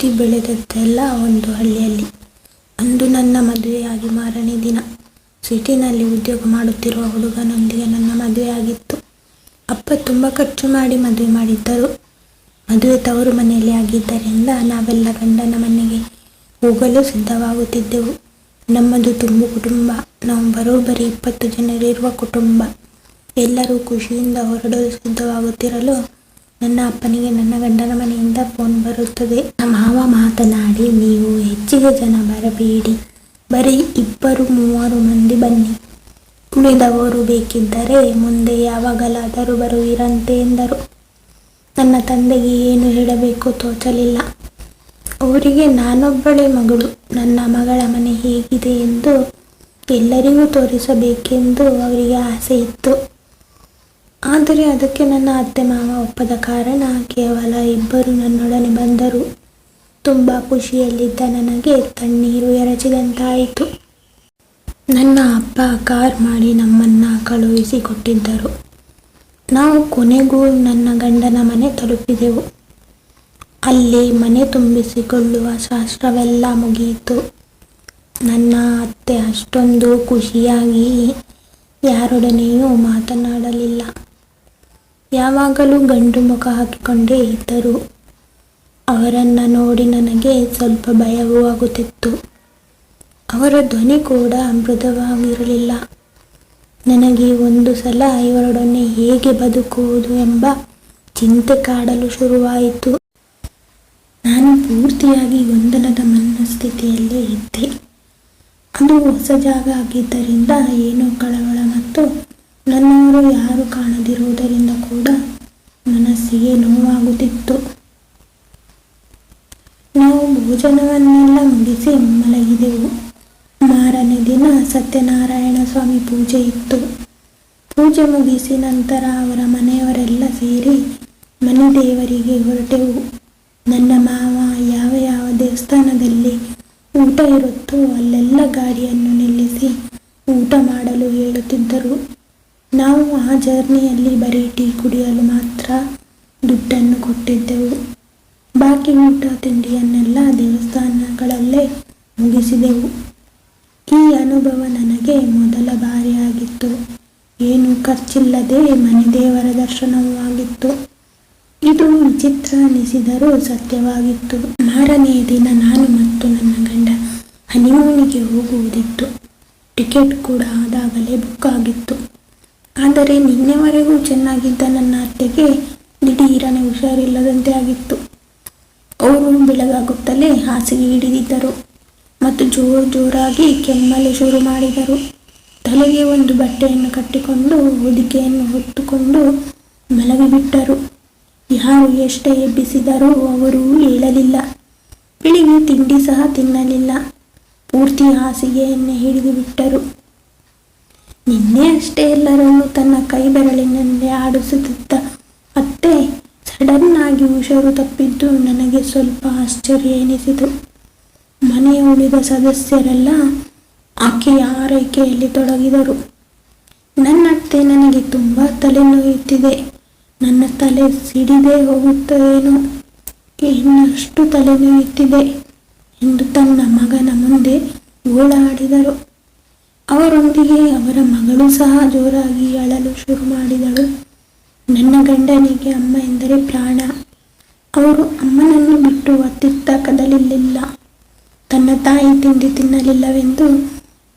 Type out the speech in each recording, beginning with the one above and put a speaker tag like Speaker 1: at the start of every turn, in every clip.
Speaker 1: ಹುಟ್ಟಿ ಬೆಳೆದದ್ದೆಲ್ಲ ಒಂದು ಹಳ್ಳಿಯಲ್ಲಿ. ಅಂದು ನನ್ನ ಮದುವೆಯಾಗಿ ಮಾರನೇ ದಿನ ಸಿಟಿನಲ್ಲಿ ಉದ್ಯೋಗ ಮಾಡುತ್ತಿರುವ ಹುಡುಗನೊಂದಿಗೆ ನನ್ನ ಮದುವೆಯಾಗಿತ್ತು. ಅಪ್ಪ ತುಂಬ ಖರ್ಚು ಮಾಡಿ ಮದುವೆ ಮಾಡಿದ್ದರು. ಮದುವೆ ತವರು ಮನೆಯಲ್ಲಿ ಆಗಿದ್ದರಿಂದ ನಾವೆಲ್ಲ ಗಂಡನ ಮನೆಗೆ ಹೋಗಲು ಸಿದ್ಧವಾಗುತ್ತಿದ್ದೆವು. ನಮ್ಮದು ತುಂಬು ಕುಟುಂಬ, ನಾವು ಬರೋಬ್ಬರಿ ಇಪ್ಪತ್ತು ಜನರಿರುವ ಕುಟುಂಬ. ಎಲ್ಲರೂ ಖುಷಿಯಿಂದ ಹೊರಡಲು ಸಿದ್ಧವಾಗುತ್ತಿರಲು ನನ್ನ ಅಪ್ಪನಿಗೆ ನನ್ನ ಗಂಡನ ಮನೆಯಿಂದ ಫೋನ್ ಬರುತ್ತದೆ. ಮಾವ ಮಾತನಾಡಿ, ನೀವು ಹೆಚ್ಚಿಗೆ ಜನ ಬರಬೇಡಿ. ಬರೀ ಇಬ್ಬರು ಮೂವರು ಮಂದಿ ಬನ್ನಿ. ಉಳಿದವರು ಬೇಕಿದ್ದರೆ ಮುಂದೆ ಯಾವಾಗಲಾದರೂ ಬರುವಿರಂತೆ ಎಂದರು. ನನ್ನ ತಂದೆಗೆ ಏನು ಹೇಳಬೇಕು ತೋಚಲಿಲ್ಲ. ಅವರಿಗೆ ನಾನೊಬ್ಬಳೇ ಮಗಳು. ನನ್ನ ಮಗಳ ಮನೆ ಹೇಗಿದೆ ಎಂದು ಎಲ್ಲರಿಗೂ ತೋರಿಸಬೇಕೆಂದು ಅವರಿಗೆ ಆಸೆ ಇತ್ತು ಆದರೆ ಅದಕ್ಕೆ ನನ್ನ ಅತ್ತೆ ಮಾವ ಒಪ್ಪದ ಕಾರಣ ಕೇವಲ ಇಬ್ಬರು ನನ್ನೊಡನೆ ಬಂದರು. ತುಂಬ ಖುಷಿಯಲ್ಲಿದ್ದ ನನಗೆ ತಣ್ಣೀರು ಎರಚಿದಂತಾಯಿತು. ನನ್ನ ಅಪ್ಪ ಕಾರ್ ಮಾಡಿ ನಮ್ಮನ್ನ ಕಳುಹಿಸಿಕೊಟ್ಟಿದ್ದರು. ನಾವು ಕೊನೆಗೂ ನನ್ನ ಗಂಡನ ಮನೆ ತಲುಪಿದೆವು. ಅಲ್ಲಿ ಮನೆ ತುಂಬಿಸಿಕೊಳ್ಳುವ ಶಾಸ್ತ್ರವೆಲ್ಲ ಮುಗಿಯಿತು. ನನ್ನ ಅತ್ತೆ ಅಷ್ಟೊಂದು ಖುಷಿಯಾಗಿ ಯಾರೊಡನೆಯೂ ಮಾತನಾಡಲಿಲ್ಲ. ಯಾವಾಗಲೂ ಗಂಡು ಮುಖ ಹಾಕಿಕೊಂಡೇ ಇದ್ದರು. ಅವರನ್ನು ನೋಡಿ ನನಗೆ ಸ್ವಲ್ಪ ಭಯವೂ ಆಗುತ್ತಿತ್ತು. ಅವರ ಧ್ವನಿ ಕೂಡ ಮೃದುವಾಗಿರಲಿಲ್ಲ. ನನಗೆ ಒಂದು ಸಲ ಇವರೊಡನೆ ಹೇಗೆ ಬದುಕುವುದು ಎಂಬ ಚಿಂತೆ ಕಾಡಲು ಶುರುವಾಯಿತು. ನಾನು ಪೂರ್ತಿಯಾಗಿ ಗೊಂದಲದ ಮನಸ್ಥಿತಿಯಲ್ಲೇ ಇದ್ದೆ. ಅದು ಹೊಸ ಜಾಗ ಆಗಿದ್ದರಿಂದ ಏನೋ ಕಳವಳ ಮತ್ತು ನನ್ನವರು ಯಾರು ಕಾಣದಿರುವುದರಿಂದ ಕೂಡ ಮನಸ್ಸಿಗೆ ನೋವಾಗುತ್ತಿತ್ತು. ನಾವು ಭೋಜನವನ್ನೆಲ್ಲ ಮುಗಿಸಿ ಮಲಗಿದೆವು. ಮಾರನೇ ದಿನ ಸತ್ಯನಾರಾಯಣ ಸ್ವಾಮಿ ಪೂಜೆ ಇತ್ತು. ಪೂಜೆ ಮುಗಿಸಿ ನಂತರ ಅವರ ಮನೆಯವರೆಲ್ಲ ಸೇರಿ ಮನೆ ದೇವರಿಗೆ ಹೊರಟೆವು. ನನ್ನ ಮಾವ ಯಾವ ಯಾವ ದೇವಸ್ಥಾನದಲ್ಲಿ ಊಟ ಇರುತ್ತೋ ಅಲ್ಲೆಲ್ಲ ಗಾಡಿಯನ್ನು ನಿಲ್ಲಿಸಿ ಊಟ ಮಾಡಲು ಹೇಳುತ್ತಿದ್ದರು. ನಾವು ಆ ಜರ್ನಿಯಲ್ಲಿ ಬರೀ ಟೀ ಕುಡಿಯಲು ಮಾತ್ರ ದುಡ್ಡನ್ನು ಕೊಟ್ಟಿದ್ದೆವು. ಬಾಕಿ ಊಟ ತಿಂಡಿಯನ್ನೆಲ್ಲ ದೇವಸ್ಥಾನಗಳಲ್ಲೇ ಮುಗಿಸಿದೆವು. ಈ ಅನುಭವ ನನಗೆ ಮೊದಲ ಬಾರಿಯಾಗಿತ್ತು. ಏನು ಖರ್ಚಿಲ್ಲದೆ ಮನೆ ದೇವರ ದರ್ಶನವೂ ಆಗಿತ್ತು. ಇದು ವಿಚಿತ್ರ ಅನಿಸಿದರೂ ಸತ್ಯವಾಗಿತ್ತು. ಮಾರನೆಯ ದಿನ ನಾನು ಮತ್ತು ನನ್ನ ಗಂಡ ಹನಿಮೂನಿಗೆ ಹೋಗುವುದಿತ್ತು. ಟಿಕೆಟ್ ಕೂಡ ಆದಾಗಲೇ ಬುಕ್ ಆಗಿತ್ತು. ಆದರೆ ನಿನ್ನೆವರೆಗೂ ಚೆನ್ನಾಗಿದ್ದ ನನ್ನ ಅತ್ತೆಗೆ ದಿಢೀರನೆ ಹುಷಾರಿಲ್ಲದಂತೆ ಆಗಿತ್ತು. ಅವರು ಬೆಳಗಾಗುತ್ತಲೇ ಹಾಸಿಗೆ ಹಿಡಿದಿದ್ದರು ಮತ್ತು ಜೋರು ಜೋರಾಗಿ ಕೆಮ್ಮಲು ಶುರು ಮಾಡಿದರು. ತಲೆಗೆ ಒಂದು ಬಟ್ಟೆಯನ್ನು ಕಟ್ಟಿಕೊಂಡು ಹೊದಿಕೆಯನ್ನು ಹೊತ್ತುಕೊಂಡು ಮಲಗಿಬಿಟ್ಟರು. ಯಾರು ಎಷ್ಟೇ ಎಬ್ಬಿಸಿದರೂ ಅವರು ಏಳಲಿಲ್ಲ ಬೆಳಿಗ್ಗೆ ತಿಂಡಿ ಸಹ ತಿನ್ನಲಿಲ್ಲ. ಪೂರ್ತಿ ಹಾಸಿಗೆಯನ್ನೇ ಹಿಡಿದು ಬಿಟ್ಟರು. ನಿನ್ನೆ ಅಷ್ಟೇ ಎಲ್ಲರಲ್ಲೂ ತನ್ನ ಕೈ ಬೆರಳಿನಲ್ಲಿ ಆಡಿಸುತ್ತಿದ್ದ ಅತ್ತೆ ಸಡನ್ ಆಗಿ ಹುಷಾರು ತಪ್ಪಿದ್ದು ನನಗೆ ಸ್ವಲ್ಪ ಆಶ್ಚರ್ಯ ಎನಿಸಿತು. ಮನೆಯ ಉಳಿದ ಸದಸ್ಯರೆಲ್ಲ ಆಕೆಯ ಆರೈಕೆಯಲ್ಲಿ ತೊಡಗಿದರು. ನನ್ನ ಅತ್ತೆ ನನಗೆ ತುಂಬ ತಲೆನೋಯುತ್ತಿದೆ. ನನ್ನ ತಲೆ ಸಿಡಿದೇ ಹೋಗುತ್ತದೇನೋ ಇನ್ನಷ್ಟು ತಲೆನೋಯುತ್ತಿದೆ ಎಂದು ತನ್ನ ಮಗನ ಮುಂದೆ ಗೋಳಾಡಿದರು ಅವರೊಂದಿಗೆ ಅವರ ಮಗಳು ಸಹ ಜೋರಾಗಿ ಅಳಲು ಶುರು ಮಾಡಿದಳು. ನನ್ನ ಗಂಡನಿಗೆ ಅಮ್ಮ ಎಂದರೆ ಪ್ರಾಣ. ಅವರು ಅಮ್ಮನನ್ನು ಬಿಟ್ಟು ಅತ್ತಿತ್ತ ಕದಲಿಲ್ಲ ತನ್ನ ತಾಯಿ ತಿಂಡಿ ತಿನ್ನಲಿಲ್ಲವೆಂದು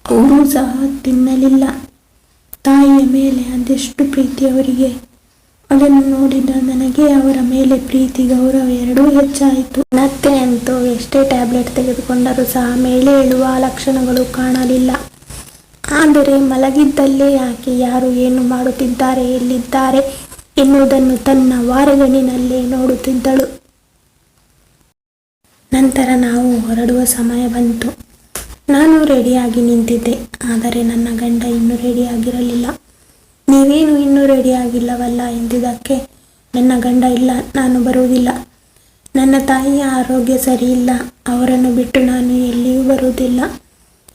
Speaker 1: ಅವರು ಸಹ ತಿನ್ನಲಿಲ್ಲ. ತಾಯಿಯ ಮೇಲೆ ಅದೆಷ್ಟು ಪ್ರೀತಿ ಅವರಿಗೆ. ಅದನ್ನು ನೋಡಿದ ನನಗೆ ಅವರ ಮೇಲೆ ಪ್ರೀತಿ ಗೌರವ ಎರಡೂ ಹೆಚ್ಚಾಯಿತು. ಮತ್ತೆ ಅಂತೂ ಎಷ್ಟೇ ಟ್ಯಾಬ್ಲೆಟ್ ತೆಗೆದುಕೊಂಡರೂ ಸಹ ಮೇಲೆ ಹೇಳುವ ಲಕ್ಷಣಗಳು ಕಾಣಲಿಲ್ಲ. ಆದರೆ ಮಲಗಿದ್ದಲ್ಲೇ ಆಕೆ ಯಾರು ಏನು ಮಾಡುತ್ತಿದ್ದಾರೆ, ಎಲ್ಲಿದ್ದಾರೆ ಎನ್ನುವುದನ್ನು ತನ್ನ ವಾರಗಣಿನಲ್ಲಿ ನೋಡುತ್ತಿದ್ದಳು. ನಂತರ ನಾವು ಹೊರಡುವ ಸಮಯ ಬಂತು. ನಾನು ರೆಡಿಯಾಗಿ ನಿಂತಿದ್ದೆ, ಆದರೆ ನನ್ನ ಗಂಡ ಇನ್ನೂ ರೆಡಿಯಾಗಿರಲಿಲ್ಲ. ನೀವೇನು ಇನ್ನೂ ರೆಡಿಯಾಗಿಲ್ಲವಲ್ಲ ಎಂದಿದ್ದಕ್ಕೆ ನನ್ನ ಗಂಡ ಇಲ್ಲ, ನಾನು ಬರುವುದಿಲ್ಲ. ನನ್ನ ತಾಯಿಯ ಆರೋಗ್ಯ ಸರಿಯಿಲ್ಲ, ಅವರನ್ನು ಬಿಟ್ಟು ನಾನು ಎಲ್ಲಿಯೂ ಬರುವುದಿಲ್ಲ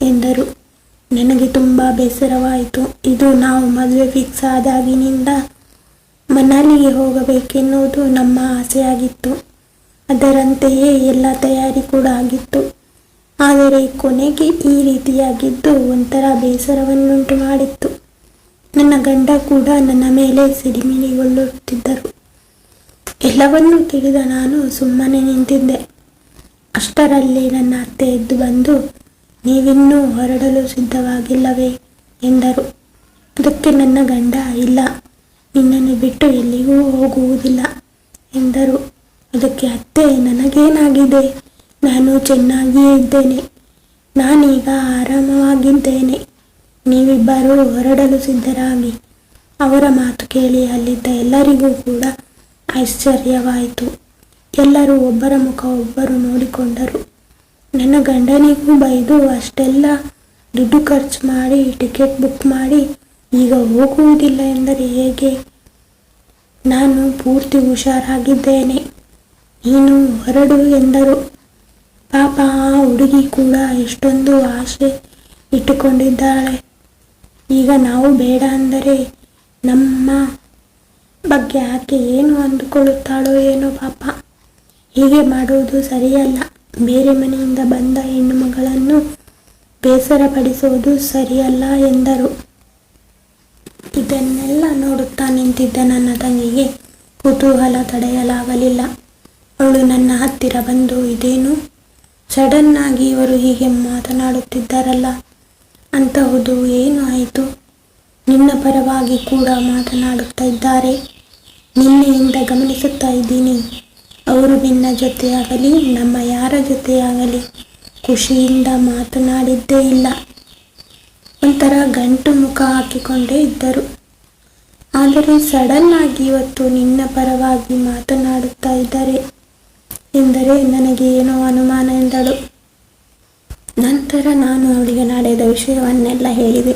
Speaker 1: ಎಂದರು. ನನಗೆ ತುಂಬ ಬೇಸರವಾಯಿತು. ಇದು ನಾವು ಮದುವೆ ಫಿಕ್ಸ್ ಆದಾಗಿನಿಂದ ಮನಾಲಿಗೆ ಹೋಗಬೇಕೆನ್ನುವುದು ನಮ್ಮ ಆಸೆಯಾಗಿತ್ತು. ಅದರಂತೆಯೇ ಎಲ್ಲ ತಯಾರಿ ಕೂಡ ಆಗಿತ್ತು. ಆದರೆ ಕೊನೆಗೆ ಈ ರೀತಿಯಾಗಿದ್ದು ಒಂಥರ ಬೇಸರವನ್ನುಂಟು ಮಾಡಿತ್ತು. ನನ್ನ ಗಂಡ ಕೂಡ ನನ್ನ ಮೇಲೆ ಸಿಡಿಮಿಡಿಗೊಳ್ಳುತ್ತಿದ್ದರು. ಎಲ್ಲವನ್ನೂ ತಿಳಿದ ನಾನು ಸುಮ್ಮನೆ ನಿಂತಿದ್ದೆ. ಅಷ್ಟರಲ್ಲಿ ನನ್ನ ಅತ್ತೆ ಎದ್ದು ಬಂದು ನೀವಿನ್ನೂ ಹೊರಡಲು ಸಿದ್ಧವಾಗಿಲ್ಲವೇ? ಎಂದರು. ಅದಕ್ಕೆ ನನ್ನ ಗಂಡ ಇಲ್ಲ. ನಿನ್ನನ್ನು ಬಿಟ್ಟು ಎಲ್ಲಿಗೂ ಹೋಗುವುದಿಲ್ಲ ಎಂದರು. ಅದಕ್ಕೆ ಅತ್ತೆ ನನಗೇನಾಗಿದೆ? ನಾನು ಚೆನ್ನಾಗಿಯೇ ಇದ್ದೇನೆ. ನಾನೀಗ ಆರಾಮವಾಗಿದ್ದೇನೆ. ನೀವಿಬ್ಬರೂ ಹೊರಡಲು ಸಿದ್ಧರಾಗಿ. ಅವರ ಮಾತು ಕೇಳಿ ಅಲ್ಲಿದ್ದ ಎಲ್ಲರಿಗೂ ಕೂಡ ಆಶ್ಚರ್ಯವಾಯಿತು ಎಲ್ಲರೂ ಒಬ್ಬರ ಮುಖ ಒಬ್ಬರು ನೋಡಿಕೊಂಡರು. ನನ್ನ ಗಂಡನಿಗೂ ಬೈದು ಅಷ್ಟೆಲ್ಲ ದುಡ್ಡು ಖರ್ಚು ಮಾಡಿ ಟಿಕೆಟ್ ಬುಕ್ ಮಾಡಿ ಈಗ ಹೋಗುವುದಿಲ್ಲ ಎಂದರೆ ಹೇಗೆ? ನಾನು ಪೂರ್ತಿ ಹುಷಾರಾಗಿದ್ದೇನೆ. ನೀನು ಹೊರಡು ಎಂದರು. ಪಾಪ ಆ ಹುಡುಗಿ ಕೂಡ ಎಷ್ಟೊಂದು ಆಸೆ ಇಟ್ಟುಕೊಂಡಿದ್ದಾಳೆ. ಈಗ ನಾವು ಬೇಡ ಅಂದರೆ ನಮ್ಮ ಬಗ್ಗೆ ಆಕೆ ಏನು ಅಂದುಕೊಳ್ಳುತ್ತಾಳೋ ಏನೋ ಪಾಪ. ಹೀಗೆ ಮಾಡುವುದು ಸರಿಯಲ್ಲ. ಬೇರೆ ಮನೆಯಿಂದ ಬಂದ ಹೆಣ್ಣು ಮಗಳನ್ನು ಬೇಸರಪಡಿಸುವುದು ಸರಿಯಲ್ಲ ಎಂದರು. ಇದನ್ನೆಲ್ಲ ನೋಡುತ್ತಾ ನಿಂತಿದ್ದ ನನ್ನ ತಂಗಿಗೆ ಕುತೂಹಲ ತಡೆಯಲಾಗಲಿಲ್ಲ. ಅವಳು ನನ್ನ ಹತ್ತಿರ ಬಂದು, ಇದೇನು? ಸಡನ್ ಆಗಿ ಇವರು ಹೀಗೆ ಮಾತನಾಡುತ್ತಿದ್ದಾರಲ್ಲ. ಅಂತಹುದು ಏನು ಆಯಿತು? ನಿನ್ನ ಪರವಾಗಿ ಕೂಡ ಮಾತನಾಡುತ್ತಿದ್ದಾರೆ ನಿನ್ನೆಯಿಂದ ಗಮನಿಸುತ್ತಾ ಇದ್ದೀನಿ. ಅವರು ನಿನ್ನ ಜೊತೆಯಾಗಲಿ, ನಮ್ಮ ಯಾರ ಜೊತೆಯಾಗಲಿ ಖುಷಿಯಿಂದ ಮಾತನಾಡಿದ್ದೇ ಇಲ್ಲ. ಒಂಥರ ಗಂಟು ಮುಖ ಹಾಕಿಕೊಂಡೇ ಇದ್ದರು. ಆದರೆ ಸಡನ್ ಆಗಿ ಇವತ್ತು ನಿನ್ನ ಪರವಾಗಿ ಮಾತನಾಡುತ್ತಾ ಇದ್ದಾರೆ ಎಂದರೆ ನನಗೆ ಏನೋ ಅನುಮಾನ ಎಂದಳು. ನಂತರ ನಾನು ಅವಳಿಗೆ ನಡೆದ ವಿಷಯವನ್ನೆಲ್ಲ ಹೇಳಿದೆ.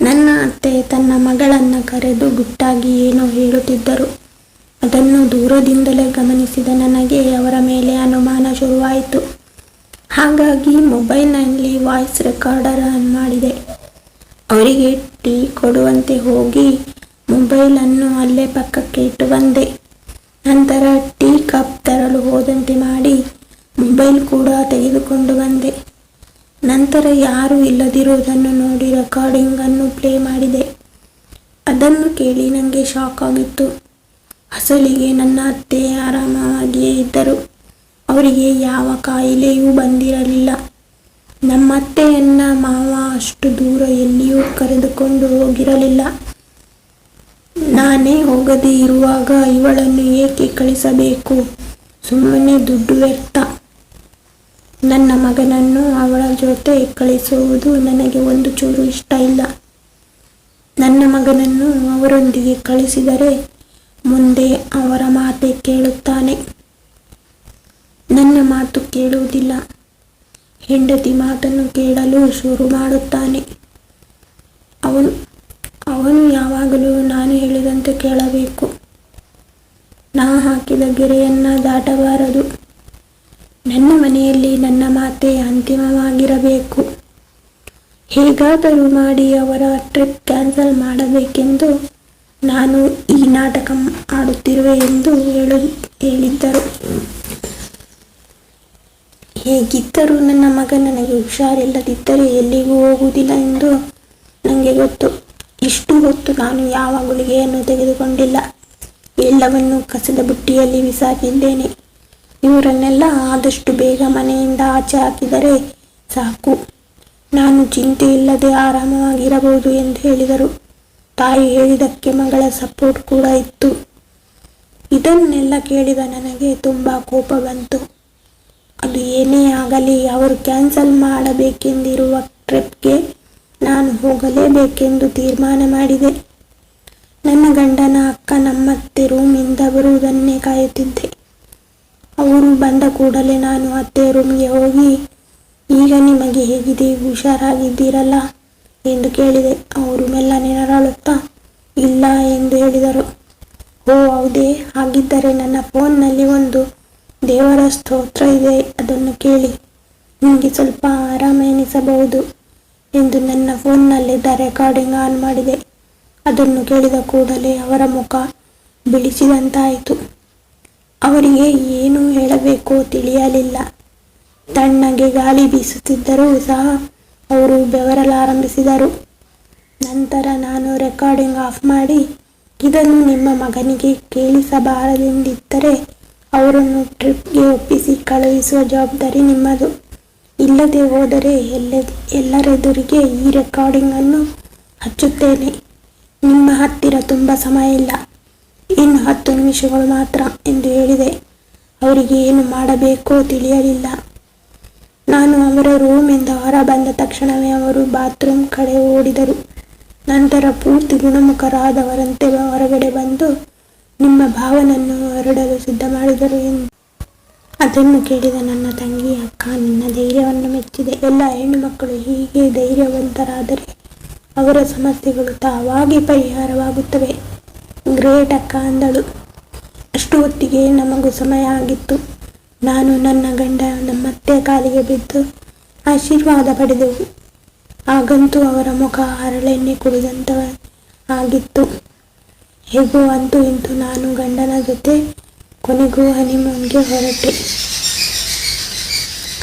Speaker 1: ನನ್ನ ಅತ್ತೆ ತನ್ನ ಮಗಳನ್ನು ಕರೆದು ಗುಟ್ಟಾಗಿ ಏನೋ ಹೇಳುತ್ತಿದ್ದರು. ಅದನ್ನು ದೂರದಿಂದಲೇ ಗಮನಿಸಿದ ನನಗೆ ಅವರ ಮೇಲೆ ಅನುಮಾನ ಶುರುವಾಯಿತು. ಹಾಗಾಗಿ ಮೊಬೈಲ್ನಲ್ಲಿ ವಾಯ್ಸ್ ರೆಕಾರ್ಡರ್ ಆನ್ ಮಾಡಿದೆ. ಅವರಿಗೆ ಟೀ ಕೊಡುವಂತೆ ಹೋಗಿ ಮೊಬೈಲನ್ನು ಅಲ್ಲೇ ಪಕ್ಕಕ್ಕೆ ಇಟ್ಟು ಬಂದೆ. ನಂತರ ಟೀ ಕಪ್ ತರಲು ಹೋದಂತೆ ಮಾಡಿ ಮೊಬೈಲ್ ಕೂಡ ತೆಗೆದುಕೊಂಡು ಬಂದೆ. ನಂತರ ಯಾರೂ ಇಲ್ಲದಿರುವುದನ್ನು ನೋಡಿ ರೆಕಾರ್ಡಿಂಗನ್ನು ಪ್ಲೇ ಮಾಡಿದೆ. ಅದನ್ನು ಕೇಳಿ ನನಗೆ ಶಾಕ್ ಆಗಿತ್ತು. ಅಸಲಿಗೆ ನನ್ನ ಅತ್ತೆ ಆರಾಮವಾಗಿಯೇ ಇದ್ದರು. ಅವರಿಗೆ ಯಾವ ಕಾಯಿಲೆಯೂ ಬಂದಿರಲಿಲ್ಲ. ನಮ್ಮತ್ತೆಯನ್ನ ಮಾವ ಅಷ್ಟು ದೂರ ಎಲ್ಲಿಯೂ ಕರೆದುಕೊಂಡು ಹೋಗಿರಲಿಲ್ಲ. ನಾನೇ ಹೋಗದೇ ಇರುವಾಗ ಇವಳನ್ನು ಏಕೆ ಕಳಿಸಬೇಕು? ಸುಮ್ಮನೆ ದುಡ್ಡು ವ್ಯರ್ಥ. ನನ್ನ ಮಗನನ್ನು ಅವಳ ಜೊತೆ ಕಳಿಸುವುದು ನನಗೆ ಒಂದು ಚೂರು ಇಷ್ಟ ಇಲ್ಲ. ನನ್ನ ಮಗನನ್ನು ಅವರೊಂದಿಗೆ ಕಳಿಸಿದರೆ ಮುಂದೆ ಅವರ ಮಾತೆ ಕೇಳುತ್ತಾನೆ. ನನ್ನ ಮಾತು ಕೇಳುವುದಿಲ್ಲ. ಹೆಂಡತಿ ಮಾತನ್ನು ಕೇಳಲು ಶುರು ಮಾಡುತ್ತಾನೆ. ಅವನು ಅವನು ಯಾವಾಗಲೂ ನಾನು ಹೇಳಿದಂತೆ ಕೇಳಬೇಕು. ನಾ ಹಾಕಿದ ಗೆರೆಯನ್ನು ದಾಟಬಾರದು. ನನ್ನ ಮನೆಯಲ್ಲಿ ನನ್ನ ಮಾತೆ ಅಂತಿಮವಾಗಿರಬೇಕು. ಹೇಗಾದರೂ ಮಾಡಿ ಅವರ ಟ್ರಿಪ್ ಕ್ಯಾನ್ಸಲ್ ಮಾಡಬೇಕೆಂದು ನಾನು ಈ ನಾಟಕ ಆಡುತ್ತಿರುವೆ ಎಂದು ಹೇಳು, ಹೇಳಿದ್ದರು. ಹೇಗಿದ್ದರೂ ನನ್ನ ಮಗ ನನಗೆ ಹುಷಾರಿಲ್ಲದಿದ್ದರೆ ಎಲ್ಲಿಗೂ ಹೋಗುವುದಿಲ್ಲ ಎಂದು ನನಗೆ ಗೊತ್ತು. ಇಷ್ಟು ಹೊತ್ತು ನಾನು ಯಾವ ಗುಳಿಗೆಯನ್ನು ತೆಗೆದುಕೊಂಡಿಲ್ಲ. ಎಲ್ಲವನ್ನು ಕಸದ ಬುಟ್ಟಿಯಲ್ಲಿ ಬಿಸಾಕಿದ್ದೇನೆ ಇವರನ್ನೆಲ್ಲ ಆದಷ್ಟು ಬೇಗ ಮನೆಯಿಂದ ಆಚೆ ಹಾಕಿದರೆ ಸಾಕು. ನಾನು ಚಿಂತೆ ಇಲ್ಲದೆ ಆರಾಮವಾಗಿರಬಹುದು ಎಂದು ಹೇಳಿದರು. ತಾಯಿ ಹೇಳಿದಕ್ಕೆ ಮಗಳ ಸಪೋರ್ಟ್ ಕೂಡ ಇತ್ತು. ಇದನ್ನೆಲ್ಲ ಕೇಳಿದ ನನಗೆ ತುಂಬ ಕೋಪ ಬಂತು. ಅದು ಏನೇ ಆಗಲಿ, ಅವರು ಕ್ಯಾನ್ಸಲ್ ಮಾಡಬೇಕೆಂದಿರುವ ಟ್ರಿಪ್ಗೆ ನಾನು ಹೋಗಲೇಬೇಕೆಂದು ತೀರ್ಮಾನ ಮಾಡಿದೆ. ನನ್ನ ಗಂಡನ ಅಕ್ಕ ನಮ್ಮತ್ತೆ ರೂಮಿಂದ ಬರುವುದನ್ನೇ ಕಾಯುತ್ತಿದ್ದೆ. ಅವರು ಬಂದ ಕೂಡಲೇ ನಾನು ಅತ್ತೆ ರೂಮ್ಗೆ ಹೋಗಿ, ಈಗ ನಿಮಗೆ ಹೇಗಿದೆ? ಹುಷಾರಾಗಿದ್ದೀರಲ್ಲ? ಎಂದು ಕೇಳಿದೆ. ಅವರು ಮೆಲ್ಲನೆ ನರಳುತ್ತಾ, ಇಲ್ಲ ಎಂದು ಹೇಳಿದರು. ಓ, ಹೌದೇ? ಹಾಗಿದ್ದರೆ ನನ್ನ ಫೋನ್ನಲ್ಲಿ ಒಂದು ದೇವರ ಸ್ತೋತ್ರ ಇದೆ, ಅದನ್ನು ಕೇಳಿ. ನಿಮಗೆ ಸ್ವಲ್ಪ ಆರಾಮ ಎನಿಸಬಹುದು ಎಂದು ನನ್ನ ಫೋನ್ನಲ್ಲಿದ್ದ ರೆಕಾರ್ಡಿಂಗ್ ಆನ್ ಮಾಡಿದೆ. ಅದನ್ನು ಕೇಳಿದ ಕೂಡಲೇ ಅವರ ಮುಖ ಬಿಳಿಸಿದಂತಾಯಿತು. ಅವರಿಗೆ ಏನು ಹೇಳಬೇಕೋ ತಿಳಿಯಲಿಲ್ಲ. ತಣ್ಣಗೆ ಗಾಳಿ ಬೀಸುತ್ತಿದ್ದರೂ ಸಹ ಅವರು ಬೆವರಲಾರಂಭಿಸಿದರು. ನಂತರ ನಾನು ರೆಕಾರ್ಡಿಂಗ್ ಆಫ್ ಮಾಡಿ, ಇದನ್ನು ನಿಮ್ಮ ಮಗನಿಗೆ ಕೇಳಿಸಬಾರದೆಂದಿದ್ದರೆ ಅವರನ್ನು ಟ್ರಿಪ್ಗೆ ಒಪ್ಪಿಸಿ ಕಳುಹಿಸುವ ಜವಾಬ್ದಾರಿ ನಿಮ್ಮದು. ಇಲ್ಲದೆ ಹೋದರೆ ಎಲ್ಲ, ಎಲ್ಲರೆದುರಿಗೆ ಈ ರೆಕಾರ್ಡಿಂಗನ್ನು ಹಚ್ಚುತ್ತೇನೆ. ನಿಮ್ಮ ಹತ್ತಿರ ತುಂಬ ಸಮಯ ಇಲ್ಲ. ಇನ್ನು ಹತ್ತು ನಿಮಿಷಗಳು ಮಾತ್ರ ಎಂದು ಹೇಳಿದೆ. ಅವರಿಗೆ ಏನು ಮಾಡಬೇಕೋ ತಿಳಿಯಲಿಲ್ಲ. ನಾನು ಅವರ ರೂಮಿಂದ ಹೊರ ಬಂದ ತಕ್ಷಣವೇ ಅವರು ಬಾತ್ರೂಮ್ ಕಡೆ ಓಡಿದರು. ನಂತರ ಪೂರ್ತಿ ಗುಣಮುಖರಾದವರಂತೆ ಹೊರಗಡೆ ಬಂದು ನಿಮ್ಮ ಭಾವನನ್ನು ಹೊರಡಲು ಸಿದ್ಧ ಮಾಡಿದರು ಎಂದು ಅದನ್ನು ಕೇಳಿದ ನನ್ನ ತಂಗಿ, ಅಕ್ಕ, ನಿನ್ನ ಧೈರ್ಯವನ್ನು ಮೆಚ್ಚಿದೆ. ಎಲ್ಲ ಹೆಣ್ಣು ಮಕ್ಕಳು ಹೀಗೆ ಧೈರ್ಯವಂತರಾದರೆ ಅವರ ಸಮಸ್ಯೆಗಳು ತಾವಾಗಿ ಪರಿಹಾರವಾಗುತ್ತವೆ. ಗ್ರೇಟ್ ಅಕ್ಕ, ಅಂದಳು. ಅಷ್ಟು ಹೊತ್ತಿಗೆ ನಮಗೂ ಸಮಯ ಆಗಿತ್ತು. ನಾನು ನನ್ನ ಗಂಡ ನಮ್ಮತ್ತೆ ಕಾಲಿಗೆ ಬಿದ್ದು ಆಶೀರ್ವಾದ ಪಡೆದೆವು. ಆಗಂತೂ ಅವರ ಮುಖ ಹರಳೆಣ್ಣೆ ಕುಡಿದಂತ ಆಗಿತ್ತು. ಹೇಗೋ ಅಂತೂ ಇಂತು ನಾನು ಗಂಡನ ಜೊತೆ ಕೊನೆಗೂ ಹನಿಮೂನ್ಗೆ ಹೊರಟೆ.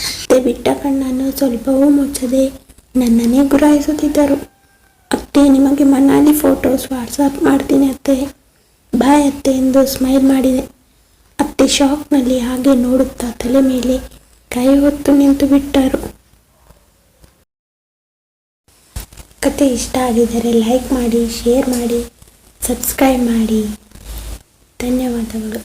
Speaker 1: ಅತ್ತೆ ಬಿಟ್ಟ ಕಣ್ಣನ್ನು ಸ್ವಲ್ಪವೂ ಮುಚ್ಚದೆ ನನ್ನನ್ನೇ ಗುರಾಯಿಸುತ್ತಿದ್ದರು. ಅತ್ತೆ, ನಿಮಗೆ ಮನಾಲಿ ಫೋಟೋಸ್ ವಾಟ್ಸಪ್ ಮಾಡ್ತೀನಿ ಅತ್ತೆ. ಬಾಯ್ ಅತ್ತೆ ಎಂದು ಸ್ಮೈಲ್ ಮಾಡಿದೆ. ಅತ್ತೆ ಶಾಕ್ನಲ್ಲಿ ಹಾಗೆ ನೋಡುತ್ತಾ ತಲೆ ಮೇಲೆ ಕೈ ಹೊತ್ತು ನಿಂತು ಬಿಟ್ಟರು. ಕತೆ ಇಷ್ಟ ಆಗಿದ್ದರೆ ಲೈಕ್ ಮಾಡಿ ಶೇರ್ ಮಾಡಿ ಸಬ್ಸ್ಕ್ರೈಬ್ ಮಾಡಿ. ಧನ್ಯವಾದಗಳು.